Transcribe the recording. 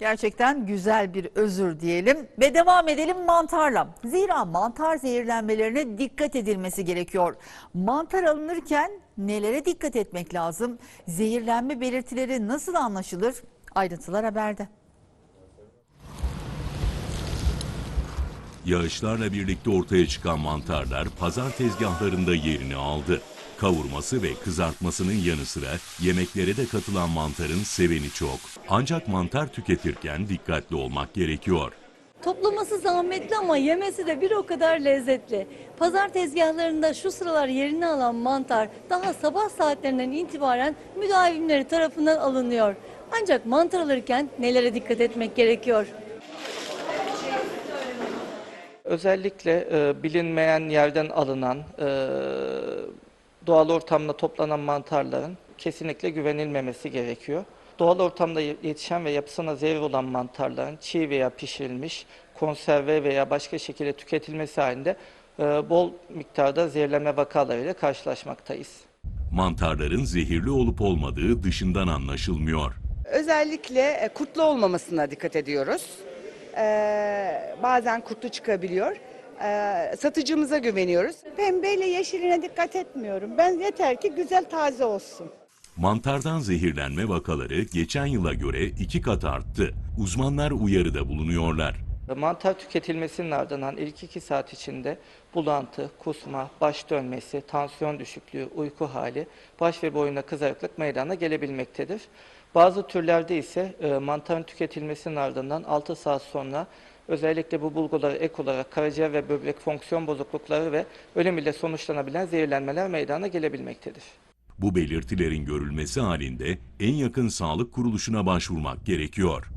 Gerçekten güzel bir özür diyelim ve devam edelim mantarla. Zira mantar zehirlenmelerine dikkat edilmesi gerekiyor. Mantar alınırken nelere dikkat etmek lazım? Zehirlenme belirtileri nasıl anlaşılır? Ayrıntılar haberde. Yağışlarla birlikte ortaya çıkan mantarlar pazar tezgahlarında yerini aldı. Kavurması ve kızartmasının yanı sıra yemeklere de katılan mantarın seveni çok. Ancak mantar tüketirken dikkatli olmak gerekiyor. Toplaması zahmetli ama yemesi de bir o kadar lezzetli. Pazar tezgahlarında şu sıralar yerini alan mantar daha sabah saatlerinden itibaren müdavimleri tarafından alınıyor. Ancak mantar alırken nelere dikkat etmek gerekiyor? Özellikle e, bilinmeyen yerden alınan, e, doğal ortamda toplanan mantarların kesinlikle güvenilmemesi gerekiyor. Doğal ortamda ye- yetişen ve yapısına zehir olan mantarların çiğ veya pişirilmiş, konserve veya başka şekilde tüketilmesi halinde e, bol miktarda zehirlenme vakalarıyla karşılaşmaktayız. Mantarların zehirli olup olmadığı dışından anlaşılmıyor. Özellikle e, kurtlu olmamasına dikkat ediyoruz. Ee, bazen kurtlu çıkabiliyor. Ee, satıcımıza güveniyoruz. Pembeyle yeşiline dikkat etmiyorum. Ben yeter ki güzel taze olsun. Mantardan zehirlenme vakaları geçen yıla göre iki kat arttı. Uzmanlar uyarıda bulunuyorlar. Mantar tüketilmesinin ardından ilk 2 saat içinde bulantı, kusma, baş dönmesi, tansiyon düşüklüğü, uyku hali, baş ve boyunda kızarıklık meydana gelebilmektedir. Bazı türlerde ise e, mantarın tüketilmesinin ardından 6 saat sonra özellikle bu bulgulara ek olarak karaciğer ve böbrek fonksiyon bozuklukları ve ölüm ile sonuçlanabilen zehirlenmeler meydana gelebilmektedir. Bu belirtilerin görülmesi halinde en yakın sağlık kuruluşuna başvurmak gerekiyor.